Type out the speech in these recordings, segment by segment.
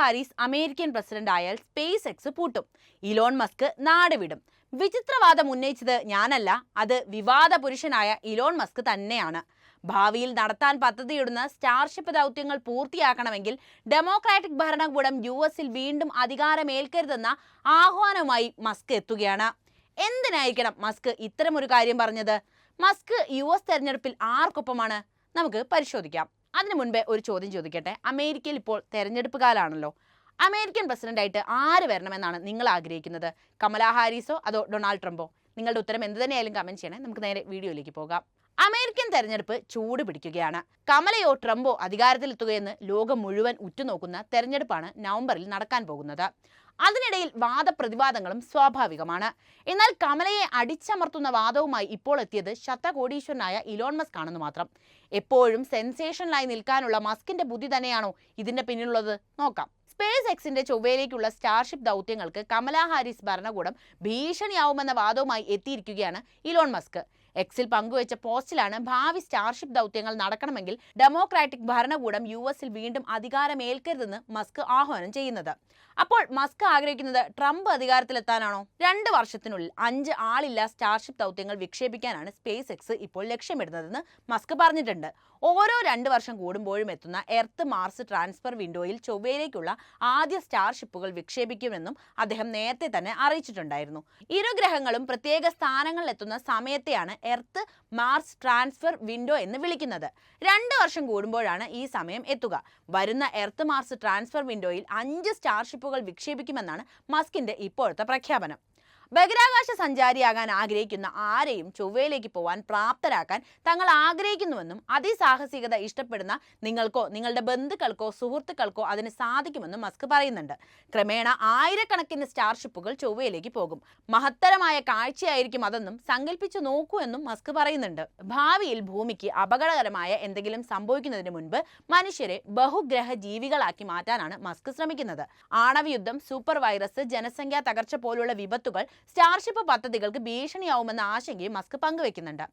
Haris American president ആയാൽ space X പൂട്ടും. Elon Musk നാട് വിടും വിചിത്രവാദം ഉന്നയിച്ചത് ഞാനല്ല അത് വിവാദ പുരുഷനായ ഇലോൺ മസ്ക് തന്നെയാണ്. ഭാവിയിൽ നടത്താൻ പദ്ധതിയിടുന്ന സ്റ്റാർഷിപ്പ് ദൗത്യങ്ങൾ പൂർത്തിയാക്കണമെങ്കിൽ ഡെമോക്രാറ്റിക് ഭരണകൂടം യു എസിൽ വീണ്ടും അധികാരമേൽക്കരുതെന്ന ആഹ്വാനവുമായി മസ്ക് എത്തുകയാണ്. എന്തിനായിരിക്കണം മസ്ക് ഇത്തരമൊരു കാര്യം പറഞ്ഞത്? മസ്ക് യു എസ് തെരഞ്ഞെടുപ്പിൽ ആർക്കൊപ്പമാണ്? നമുക്ക് പരിശോധിക്കാം. അതിനു മുൻപേ ഒരു ചോദ്യം ചോദിക്കട്ടെ? അമേരിക്കയിൽ ഇപ്പോൾ തെരഞ്ഞെടുപ്പ് കാലാണല്ലോ. അമേരിക്കൻ പ്രസിഡന്റായിട്ട് ആര് വരണമെന്നാണ് നിങ്ങൾ ആഗ്രഹിക്കുന്നത്? കമലാ ഹാരിസോ അതോ ഡൊണാൾഡ് ട്രംപോ? നിങ്ങളുടെ ഉത്തരം എന്ത് തന്നെയായാലും കമന്റ് ചെയ്യണേ. നമുക്ക് നേരെ വീഡിയോയിലേക്ക് പോകാം. അമേരിക്കൻ തെരഞ്ഞെടുപ്പ് ചൂട് പിടിക്കുകയാണ്. കമലയോ ട്രംപോ അധികാരത്തിലെത്തുകയെന്ന് ലോകം മുഴുവൻ ഉറ്റുനോക്കുന്ന തെരഞ്ഞെടുപ്പാണ് നവംബറിൽ നടക്കാൻ പോകുന്നത്. അതിനിടയിൽ വാദപ്രതിവാദങ്ങളും സ്വാഭാവികമാണ്. എന്നാൽ കമലയെ അടിച്ചമർത്തുന്ന വാദവുമായി ഇപ്പോൾ എത്തിയത് ശതകോടീശ്വരനായ ഇലോൺ മസ്ക് ആണെന്ന് മാത്രം. എപ്പോഴും സെൻസേഷനിലായി നിൽക്കാനുള്ള മസ്കിന്റെ ബുദ്ധി തന്നെയാണോ ഇതിന്റെ പിന്നിലുള്ളത്? നോക്കാം. സ്പേസ് എക്സിന്റെ ചൊവ്വയിലേക്കുള്ള സ്റ്റാർഷിപ്പ് ദൗത്യങ്ങൾക്ക് കമലാ ഹാരിസ് ഭരണകൂടം ഭീഷണിയാവുമെന്ന വാദവുമായി എത്തിയിരിക്കുകയാണ് ഇലോൺ മസ്ക്. എക്സിൽ പങ്കുവച്ച പോസ്റ്റിലാണ് ഭാവി സ്റ്റാർഷിപ്പ് ദൗത്യങ്ങൾ നടക്കണമെങ്കിൽ ഡെമോക്രാറ്റിക് ഭരണകൂടം യു എസിൽ വീണ്ടും അധികാരമേൽക്കരുതെന്ന് മസ്ക് ആഹ്വാനം ചെയ്യുന്നത്. അപ്പോൾ മസ്ക് ആഗ്രഹിക്കുന്നത് ട്രംപ് അധികാരത്തിലെത്താനാണോ? രണ്ട് വർഷത്തിനുള്ളിൽ അഞ്ച് ആളില്ല സ്റ്റാർഷിപ്പ് ദൗത്യങ്ങൾ വിക്ഷേപിക്കാനാണ് സ്പേസ് എക്സ് ഇപ്പോൾ ലക്ഷ്യമിടുന്നതെന്ന് മസ്ക് പറഞ്ഞിട്ടുണ്ട്. ഓരോ രണ്ട് വർഷം കൂടുമ്പോഴും എത്തുന്ന എർത്ത് മാർസ് ട്രാൻസ്ഫർ വിൻഡോയിൽ ചൊവ്വയിലേക്കുള്ള ആദ്യ സ്റ്റാർഷിപ്പുകൾ വിക്ഷേപിക്കുമെന്നും അദ്ദേഹം നേരത്തെ തന്നെ അറിയിച്ചിട്ടുണ്ടായിരുന്നു. ഇരു ഗ്രഹങ്ങളും പ്രത്യേക സ്ഥാനങ്ങളിലെത്തുന്ന സമയത്തെയാണ് എർത്ത് മാർസ് ട്രാൻസ്ഫർ വിൻഡോ എന്ന് വിളിക്കുന്നത്. രണ്ട് വർഷം കൂടുമ്പോഴാണ് ഈ സമയം എത്തുക. വരുന്ന എർത്ത് മാർസ് ട്രാൻസ്ഫർ വിൻഡോയിൽ അഞ്ച് സ്റ്റാർഷിപ്പുകൾ വിക്ഷേപിക്കുമെന്നാണ് മസ്കിന്റെ ഇപ്പോഴത്തെ പ്രഖ്യാപനം. ബഹിരാകാശ സഞ്ചാരിയാകാൻ ആഗ്രഹിക്കുന്ന ആരെയും ചൊവ്വയിലേക്ക് പോവാൻ പ്രാപ്തരാക്കാൻ തങ്ങൾ ആഗ്രഹിക്കുന്നുവെന്നും അതിസാഹസികത ഇഷ്ടപ്പെടുന്ന നിങ്ങൾക്കോ നിങ്ങളുടെ ബന്ധുക്കൾക്കോ സുഹൃത്തുക്കൾക്കോ അതിന് സാധിക്കുമെന്നും മസ്ക് പറയുന്നുണ്ട്. ക്രമേണ ആയിരക്കണക്കിന് സ്റ്റാർഷിപ്പുകൾ ചൊവ്വയിലേക്ക് പോകും. മഹത്തരമായ കാഴ്ചയായിരിക്കും അതെന്നും സങ്കല്പിച്ചു നോക്കൂ എന്നും മസ്ക് പറയുന്നുണ്ട്. ഭാവിയിൽ ഭൂമിക്ക് അപകടകരമായ എന്തെങ്കിലും സംഭവിക്കുന്നതിന് മുൻപ് മനുഷ്യരെ ബഹുഗ്രഹ ജീവികളാക്കി മാറ്റാനാണ് മസ്ക് ശ്രമിക്കുന്നത്. ആണവയുദ്ധം സൂപ്പർ വൈറസ് ജനസംഖ്യാ തകർച്ച പോലുള്ള വിപത്തുകൾ സ്റ്റാർഷിപ്പ് പദ്ധതികൾക്ക് ഭീഷണിയാവുമെന്ന ആശങ്കയും മസ്ക് പങ്കുവെക്കുന്നുണ്ട്.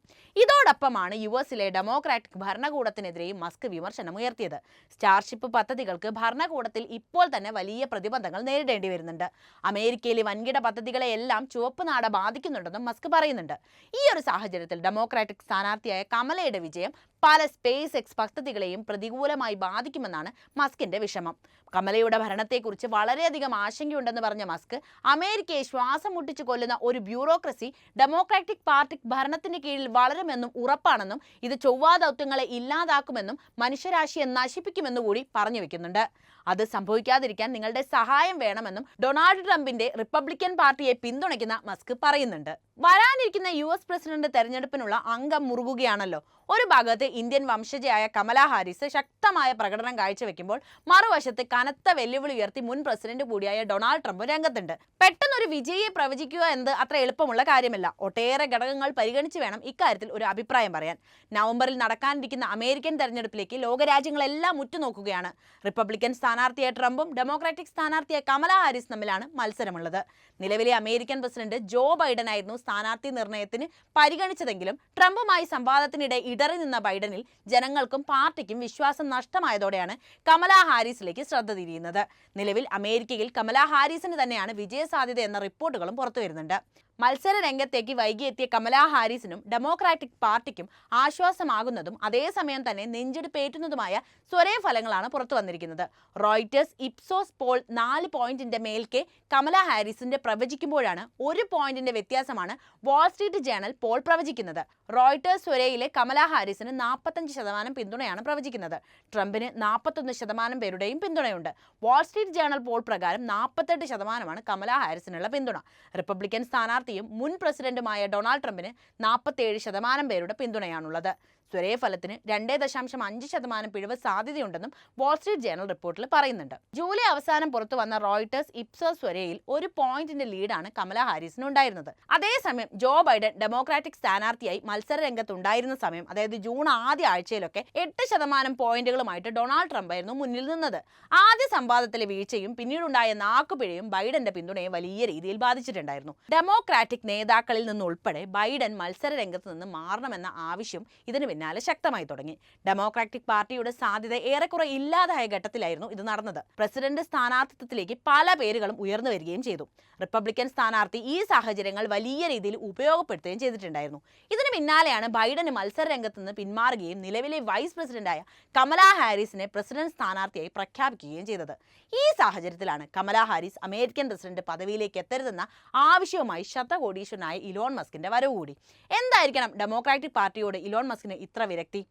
ഇതോടൊപ്പമാണ് യു എസിലെ ഡെമോക്രാറ്റിക് ഭരണകൂടത്തിനെതിരെയും മസ്ക് വിമർശനം ഉയർത്തിയത്. സ്റ്റാർഷിപ്പ് പദ്ധതികൾക്ക് ഭരണകൂടത്തിൽ ഇപ്പോൾ തന്നെ വലിയ പ്രതിബന്ധങ്ങൾ നേരിടേണ്ടി വരുന്നുണ്ട്. അമേരിക്കയിലെ വൻകിട പദ്ധതികളെയെല്ലാം ചുവപ്പ് നാട ബാധിക്കുന്നുണ്ടെന്നും മസ്ക് പറയുന്നുണ്ട്. ഈ ഒരു സാഹചര്യത്തിൽ ഡെമോക്രാറ്റിക് സ്ഥാനാർത്ഥിയായ കമലയുടെ വിജയം പല സ്പേസ് എക്സ് പദ്ധതികളെയും പ്രതികൂലമായി ബാധിക്കുമെന്നാണ് മസ്കിന്റെ വിഷമം. കമലയുടെ ഭരണത്തെക്കുറിച്ച് വളരെയധികം ആശങ്കയുണ്ടെന്ന് പറഞ്ഞ മസ്ക് അമേരിക്കയെ ശ്വാസം മുട്ടിച്ചു കൊല്ലുന്ന ഒരു ബ്യൂറോക്രസി ഡെമോക്രാറ്റിക് പാർട്ടി ഭരണത്തിന് കീഴിൽ വളരുമെന്നും ഉറപ്പാണെന്നും ഇത് ചൊവ്വാ ദൗത്യങ്ങളെ ഇല്ലാതാക്കുമെന്നും മനുഷ്യരാശിയെ നശിപ്പിക്കുമെന്നും കൂടി പറഞ്ഞു വെക്കുന്നുണ്ട്. അത് സംഭവിക്കാതിരിക്കാൻ നിങ്ങളുടെ സഹായം വേണമെന്നും ഡൊണാൾഡ് ട്രംപിന്റെ റിപ്പബ്ലിക്കൻ പാർട്ടിയെ പിന്തുണയ്ക്കുന്ന മസ്ക് പറയുന്നുണ്ട്. വരാനിരിക്കുന്ന യു എസ് പ്രസിഡന്റ് തെരഞ്ഞെടുപ്പിനുള്ള അംഗം മുറുകുകയാണല്ലോ. ഒരു ഭാഗത്ത് ഇന്ത്യൻ വംശജയായ കമല ഹാരിസ് ശക്തമായ പ്രകടനം കാഴ്ചവെക്കുമ്പോൾ മറുവശത്ത് കനത്ത വെല്ലുവിളി ഉയർത്തി മുൻ പ്രസിഡന്റ് കൂടിയായ ഡൊണാൾഡ് ട്രംപ് രംഗത്തുണ്ട്. പെട്ടെന്നൊരു വിജയിയെ പ്രവചിക്കുക എന്നത് അത്ര എളുപ്പമുള്ള കാര്യമല്ല. ഒട്ടേറെ ഘടകങ്ങൾ പരിഗണിച്ച് വേണം ഇക്കാര്യത്തിൽ ഒരു അഭിപ്രായം പറയാൻ. നവംബറിൽ നടക്കാനിരിക്കുന്ന അമേരിക്കൻ തെരഞ്ഞെടുപ്പിലേക്ക് ലോകരാജ്യങ്ങളെല്ലാം ഉറ്റുനോക്കുകയാണ്. റിപ്പബ്ലിക്കൻ സ്ഥാനാർത്ഥിയായ ട്രംപും ഡെമോക്രാറ്റിക് സ്ഥാനാർത്ഥിയായ കമല ഹാരിസ് തമ്മിലാണ് മത്സരമുള്ളത്. നിലവിലെ അമേരിക്കൻ പ്രസിഡന്റ് ജോ ബൈഡൻ ആയിരുന്നു സ്ഥാനാർത്ഥി നിർണയത്തിന് പരിഗണിച്ചതെങ്കിലും ട്രംപുമായി സംവാദത്തിനിടെ ഇടറി നിന്ന ബൈഡനിൽ ജനങ്ങൾക്കും പാർട്ടിക്കും വിശ്വാസം നഷ്ടമായതോടെയാണ് കമലാ ഹാരിസിലേക്ക് ശ്രദ്ധ തിരിയുന്നത്. നിലവിൽ അമേരിക്കയിൽ കമലാ ഹാരിസിന് തന്നെയാണ് വിജയസാധ്യത എന്ന റിപ്പോർട്ടുകളും പുറത്തുവരുന്നുണ്ട്. മത്സര രംഗത്തേക്ക് വൈകിയെത്തിയ കമലാ ഹാരിസിനും ഡെമോക്രാറ്റിക് പാർട്ടിക്കും ആശ്വാസമാകുന്നതും അതേസമയം തന്നെ നെഞ്ചെടുപ്പേറ്റുന്നതുമായ സ്വരേ ഫലങ്ങളാണ് പുറത്തു വന്നിരിക്കുന്നത്. റോയിറ്റേഴ്സ് ഇപ്സോസ് പോൾ നാല് പോയിന്റിന്റെ മേൽക്കെ കമലാ ഹാരിസിന്റെ പ്രവചിക്കുമ്പോഴാണ് ഒരു പോയിന്റിന്റെ വ്യത്യാസമാണ് വാൾസ്ട്രീറ്റ് ജേണൽ പോൾ പ്രവചിക്കുന്നത്. റോയിറ്റേഴ്സ് സ്വരയിലെ കമലാ ഹാരിസിന് നാൽപ്പത്തഞ്ച് ശതമാനം പിന്തുണയാണ് പ്രവചിക്കുന്നത്. ട്രംപിന് നാൽപ്പത്തൊന്ന് ശതമാനം പേരുടെയും പിന്തുണയുണ്ട്. വാൾസ്ട്രീറ്റ് ജേണൽ പോൾ പ്രകാരം നാൽപ്പത്തെട്ട് ശതമാനമാണ് കമലാ ഹാരിസിനുള്ള പിന്തുണ. റിപ്പബ്ലിക്കൻ സ്ഥാനാർത്ഥിയും മുൻ പ്രസിഡന്റുമായ ഡൊണാൾഡ് ട്രംപിന് നാൽപ്പത്തേഴ് ശതമാനം പേരുടെ പിന്തുണയാണുള്ളത്. സ്വരേ ഫലത്തിന് രണ്ടേ ദശാംശം അഞ്ച് ശതമാനം പിഴവ് സാധ്യതയുണ്ടെന്നും വാൾസ്ട്രീറ്റ് ജേണൽ റിപ്പോർട്ടിൽ പറയുന്നുണ്ട്. ജൂലൈ അവസാനം പുറത്തു വന്ന റോയിട്ടേഴ്സ് ഇപ്സോ സ്വരയിൽ ഒരു പോയിന്റിന്റെ ലീഡാണ് കമല ഹാരിസിന് ഉണ്ടായിരുന്നത്. അതേസമയം ജോ ബൈഡൻ ഡെമോക്രാറ്റിക് സ്ഥാനാർത്ഥിയായി മത്സര രംഗത്തുണ്ടായിരുന്ന സമയം അതായത് ജൂൺ ആദ്യ ആഴ്ചയിലൊക്കെ എട്ട് ശതമാനം പോയിന്റുകളുമായിട്ട് ഡൊണാൾഡ് ട്രംപ് ആയിരുന്നു മുന്നിൽ നിന്നത്. ആദ്യ സംവാദത്തിലെ വീഴ്ചയും പിന്നീടുണ്ടായ നാക്കുപിഴയും ബൈഡന്റെ പിന്തുണയെ വലിയ രീതിയിൽ ബാധിച്ചിട്ടുണ്ടായിരുന്നു. ഡെമോക്രാറ്റിക് നേതാക്കളിൽ നിന്നുൾപ്പെടെ ബൈഡൻ മത്സര രംഗത്ത് നിന്ന് മാറണമെന്ന ആവശ്യം ഇതിന് പിന്നാലെ ശക്തമായി തുടങ്ങി. ഡെമോക്രാറ്റിക് പാർട്ടിയുടെ സാധ്യത ഏറെക്കുറെ ഇല്ലാതായ ഘട്ടത്തിലായിരുന്നു ഇത് നടന്നത്. പ്രസിഡന്റ് സ്ഥാനാർത്ഥിത്വത്തിലേക്ക് പല പേരുകളും ഉയർന്നു വരികയും ചെയ്തു. റിപ്പബ്ലിക്കൻ സ്ഥാനാർത്ഥി ഈ സാഹചര്യങ്ങൾ വലിയ രീതിയിൽ ഉപയോഗപ്പെടുത്തുകയും ചെയ്തിട്ടുണ്ടായിരുന്നു. ഇതിന് പിന്നാലെയാണ് ബൈഡന് മത്സര രംഗത്ത് നിന്ന് പിന്മാറുകയും നിലവിലെ വൈസ് പ്രസിഡന്റായ കമല ഹാരിസിനെ പ്രസിഡന്റ് സ്ഥാനാർത്ഥിയായി പ്രഖ്യാപിക്കുകയും ചെയ്തത്. ഈ സാഹചര്യത്തിലാണ് കമല ഹാരിസ് അമേരിക്കൻ പ്രസിഡന്റ് പദവിയിലേക്ക് എത്തരുതെന്ന ആവശ്യവുമായി ശതകോടീശ്വരനായ ഇലോൺ മസ്കിന്റെ വരവ് കൂടി എന്തായിരിക്കണം ഡെമോക്രാറ്റിക് പാർട്ടിയോട് ഇലോൺ മസ്കിന് ഇത്ര വിരക്തി.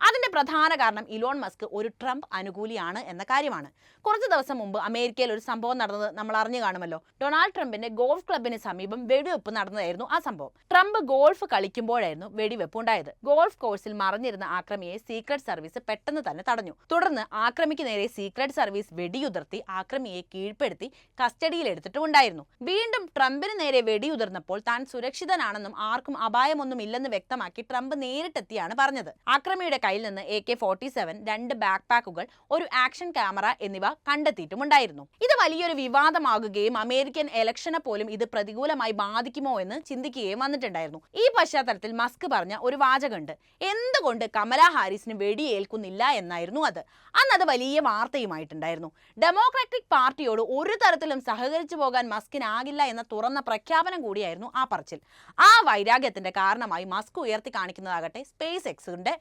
അതിന്റെ പ്രധാന കാരണം ഇലോൺ മസ്ക് ഒരു ട്രംപ് അനുകൂലിയാണ് എന്ന കാര്യമാണ്. കുറച്ച് ദിവസം മുമ്പ് അമേരിക്കയിൽ ഒരു സംഭവം നടന്നത് നമ്മൾ അറിഞ്ഞു കാണുമല്ലോ. ഡൊണാൾഡ് ട്രംപിന്റെ ഗോൾഫ് ക്ലബിന് സമീപം വെടിവെപ്പ് നടന്നതായിരുന്നു ആ സംഭവം. ട്രംപ് ഗോൾഫ് കളിക്കുമ്പോഴായിരുന്നു വെടിവെപ്പ് ഉണ്ടായത്. ഗോൾഫ് കോഴ്സിൽ മറിഞ്ഞിരുന്ന ആക്രമിയെ സീക്രട്ട് സർവീസ് പെട്ടെന്ന് തന്നെ തടഞ്ഞു. തുടർന്ന് ആക്രമിക്ക് നേരെ സീക്രട്ട് സർവീസ് വെടിയുതിർത്തി ആക്രമിയെ കീഴ്പ്പെടുത്തി കസ്റ്റഡിയിലെടുത്തിട്ടുമുണ്ടായിരുന്നു വീണ്ടും ട്രംപിന് നേരെ വെടിയുതിർന്നപ്പോൾ താൻ സുരക്ഷിതനാണെന്നും ആർക്കും അപായമൊന്നും ഇല്ലെന്ന് വ്യക്തമാക്കി ട്രംപ് നേരിട്ടെത്തിയാണ് പറഞ്ഞത്. ആക്രമിയുടെ കയ്യിൽ നിന്ന് എ കെ ഫോർട്ടി സെവൻ രണ്ട് ബാക്ക് പാക്കുകൾ ഒരു ആക്ഷൻ ക്യാമറ എന്നിവ കണ്ടെത്തിയിട്ടുമുണ്ടായിരുന്നു. ഇത് വലിയൊരു വിവാദമാകുകയും അമേരിക്കൻ ഇലക്ഷനെ പോലും ഇത് പ്രതികൂലമായി ബാധിക്കുമോ എന്ന് ചിന്തിക്കുകയും വന്നിട്ടുണ്ടായിരുന്നു. ഈ പശ്ചാത്തലത്തിൽ മസ്ക് പറഞ്ഞ ഒരു വാചകമുണ്ട്. എന്തുകൊണ്ട് കമല ഹാരിസിന് വെടിയേൽക്കുന്നില്ല എന്നായിരുന്നു അത്. അന്ന് അത് വലിയ വാർത്തയുമായിട്ടുണ്ടായിരുന്നു. ഡെമോക്രാറ്റിക് പാർട്ടിയോട് ഒരു തരത്തിലും സഹകരിച്ചു പോകാൻ മസ്കിനാകില്ല എന്ന തുറന്ന പ്രഖ്യാപനം കൂടിയായിരുന്നു ആ പറച്ചിൽ. ആ വൈരാഗ്യത്തിന്റെ കാരണമായി മസ്ക് ഉയർത്തി കാണിക്കുന്നതാകട്ടെ സ്പേസ് എക്സിന്റെ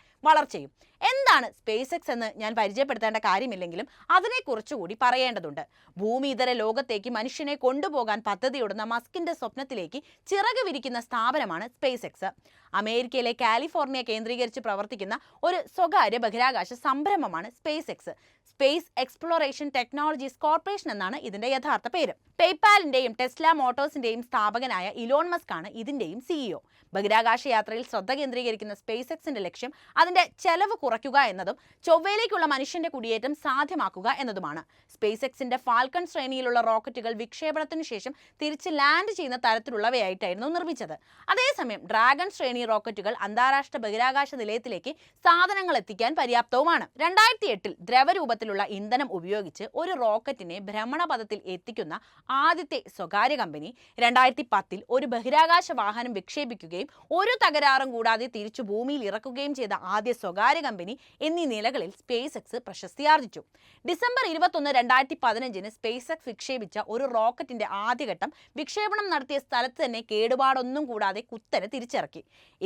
വളർച്ചയും എന്താണ് സ്പേസ് എക്സ് എന്ന് ഞാൻ പരിചയപ്പെടുത്തേണ്ട കാര്യമില്ലെങ്കിലും അതിനെക്കുറിച്ചുകൂടി പറയേണ്ടതുണ്ട്. ഭൂമി ഇതര ലോകത്തേക്ക് മനുഷ്യനെ കൊണ്ടുപോകാൻ പദ്ധതിയിടുന്ന മസ്കിന്റെ സ്വപ്നത്തിലേക്ക് ചിറക് വിരിക്കുന്ന സ്ഥാപനമാണ് സ്പേസ് എക്സ് അമേരിക്കയിലെ കാലിഫോർണിയ കേന്ദ്രീകരിച്ച് പ്രവർത്തിക്കുന്ന ഒരു സ്വകാര്യ ബഹിരാകാശ സംരംഭമാണ് space X space exploration technologies corporation എന്നാണ് ഇതിന്റെ യഥാർത്ഥ പേര്. പേപ്പാലിന്റെയും ടെസ്ല മോട്ടോഴ്സിന്റെയും സ്ഥാപകനായ ഇലോൺ മസ്ക് ആണ് ഇതിന്റെയും സിഇഒ ബഹിരാകാശ യാത്രയിൽ ശ്രദ്ധ കേന്ദ്രീകരിക്കുന്ന സ്പേസ് എക്സിന്റെ ലക്ഷ്യം അതിന്റെ ചെലവ് കുറയ്ക്കുക എന്നതും ചൊവ്വയിലേക്കുള്ള മനുഷ്യന്റെ കുടിയേറ്റം സാധ്യമാക്കുക എന്നതുമാണ്. സ്പേസ് എക്സിന്റെ ഫാൽക്കൺ ശ്രേണിയിലുള്ള റോക്കറ്റുകൾ വിക്ഷേപണത്തിന് ശേഷം തിരിച്ച് ലാൻഡ് ചെയ്യുന്ന തരത്തിലുള്ളവയായിട്ടായിരുന്നു നിർമ്മിച്ചത്. അതേസമയം ഡ്രാഗൺ ശ്രേണി റോക്കറ്റുകൾ അന്താരാഷ്ട്ര ബഹിരാകാശ നിലയത്തിലേക്ക് സാധനങ്ങൾ എത്തിക്കാൻ പര്യാപ്തവുമാണ്. രണ്ടായിരത്തി എട്ടിൽ ദ്രവരൂപത്തിലുള്ള ഇന്ധനം ഉപയോഗിച്ച് ഒരു റോക്കറ്റിനെ ഭ്രമണപഥത്തിൽ എത്തിക്കുന്ന ആദ്യത്തെ സ്വകാര്യ കമ്പനി രണ്ടായിരത്തി പത്തിൽ ഒരു ബഹിരാകാശ വാഹനം വിക്ഷേപിക്കുകയും ഒരു തകരാറും കൂടാതെ തിരിച്ചു ഭൂമിയിൽ ഇറക്കുകയും ചെയ്ത ആദ്യ സ്വകാര്യ കമ്പനി എന്നീ നിലകളിൽ സ്പേസ് എക്സ് പ്രശസ്തിയാർജിച്ചു. ഡിസംബർ ഇരുപത്തൊന്ന് രണ്ടായിരത്തി പതിനഞ്ചിന് സ്പേസ് എക്സ് വിക്ഷേപിച്ച ഒരു റോക്കറ്റിന്റെ ആദ്യഘട്ടം വിക്ഷേപണം നടത്തിയ സ്ഥലത്ത് തന്നെ കേടുപാടൊന്നും കൂടാതെ കുത്തനെ തിരിച്ചിറക്കി.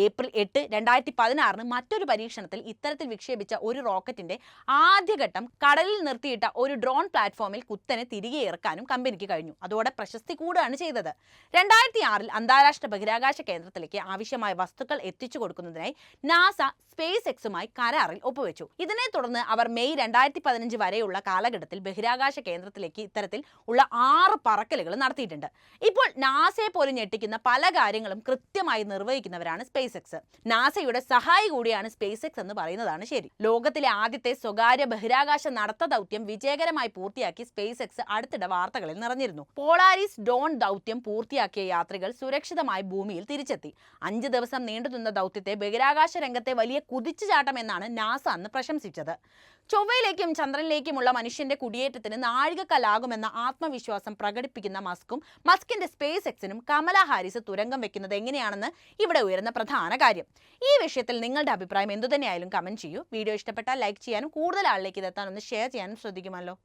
ഏപ്രിൽ എട്ട് രണ്ടായിരത്തി പതിനാറിന് മറ്റൊരു പരീക്ഷണത്തിൽ ഇത്തരത്തിൽ വിക്ഷേപിച്ച ഒരു റോക്കറ്റിന്റെ ആദ്യഘട്ടം കടലിൽ നിർത്തിയിട്ട ഒരു ഡ്രോൺ പ്ലാറ്റ്ഫോമിൽ കുത്തനെ തിരികെ ഇറക്കാനും കമ്പനിക്ക് കഴിഞ്ഞു. അതോടെ പ്രശസ്തി കൂടുകയാണ് ചെയ്തത്. രണ്ടായിരത്തി ആറിൽ അന്താരാഷ്ട്ര ബഹിരാകാശ കേന്ദ്രത്തിലേക്ക് ആവശ്യമായ വസ്തുക്കൾ എത്തിച്ചു കൊടുക്കുന്നതിനായി നാസ സ്പേസ് എക്സുമായി കരാറിൽ ഒപ്പുവെച്ചു. ഇതിനെ തുടർന്ന് അവർ മെയ് രണ്ടായിരത്തി പതിനഞ്ച് വരെയുള്ള കാലഘട്ടത്തിൽ ബഹിരാകാശ കേന്ദ്രത്തിലേക്ക് ഇത്തരത്തിൽ ഉള്ള ആറ് പറക്കലുകൾ നടത്തിയിട്ടുണ്ട്. ഇപ്പോൾ നാസയെ പോലും ഞെട്ടിക്കുന്ന പല കാര്യങ്ങളും കൃത്യമായി നിർവഹിക്കുന്നവരാണ് സ്പേസ് എക്സ് നാസയുടെ സഹായി കൂടിയാണ് സ്പേസ് എക്സ് എന്ന് പറയുന്നതാണ് ശരി. ലോകത്തിലെ ആദ്യത്തെ സ്വകാര്യ ബഹിരാകാശ നടത്ത ദൗത്യം വിജയകരമായി പൂർത്തിയാക്കി സ്പേസ് എക്സ് അടുത്തിടെ വാർത്തകളിൽ നിറഞ്ഞിരുന്നു. പോളാരിസ് ഡോൺ ദൗത്യം പൂർത്തിയാക്കിയ യാത്രികൾ സുരക്ഷിതമായി ഭൂമിയിൽ തിരിച്ചെത്തി. അഞ്ച് ദിവസം നീണ്ടുനിന്ന ദൗത്യത്തെ ബഹിരാകാശ രംഗത്തെ വലിയ കുതിച്ചുചാട്ടം എന്നാണ് നാസ അന്ന് പ്രശംസിച്ചത്. ചൊവ്വയിലേക്കും ചന്ദ്രനിലേക്കുമുള്ള മനുഷ്യന്റെ കുടിയേറ്റത്തിന് നാഴികക്കലാകുമെന്ന ആത്മവിശ്വാസം പ്രകടിപ്പിക്കുന്ന മസ്കും മസ്കിന്റെ സ്പേസ് എക്സിനും കമല ഹാരിസ് തുരങ്കം വെക്കുന്നത് എങ്ങനെയാണെന്ന് ഇവിടെ ഉയരുന്ന പ്രധാന കാര്യം. ഈ വിഷയത്തിൽ നിങ്ങളുടെ അഭിപ്രായം എന്തുതന്നെയായാലും കമന്റ് ചെയ്യൂ. വീഡിയോ ഇഷ്ടപ്പെട്ടാൽ ലൈക്ക് ചെയ്യാനും കൂടുതൽ ആളിലേക്ക് ഇതെത്താൻ ഒന്ന് ഷെയർ ചെയ്യാനും ശ്രദ്ധിക്കുമല്ലോ.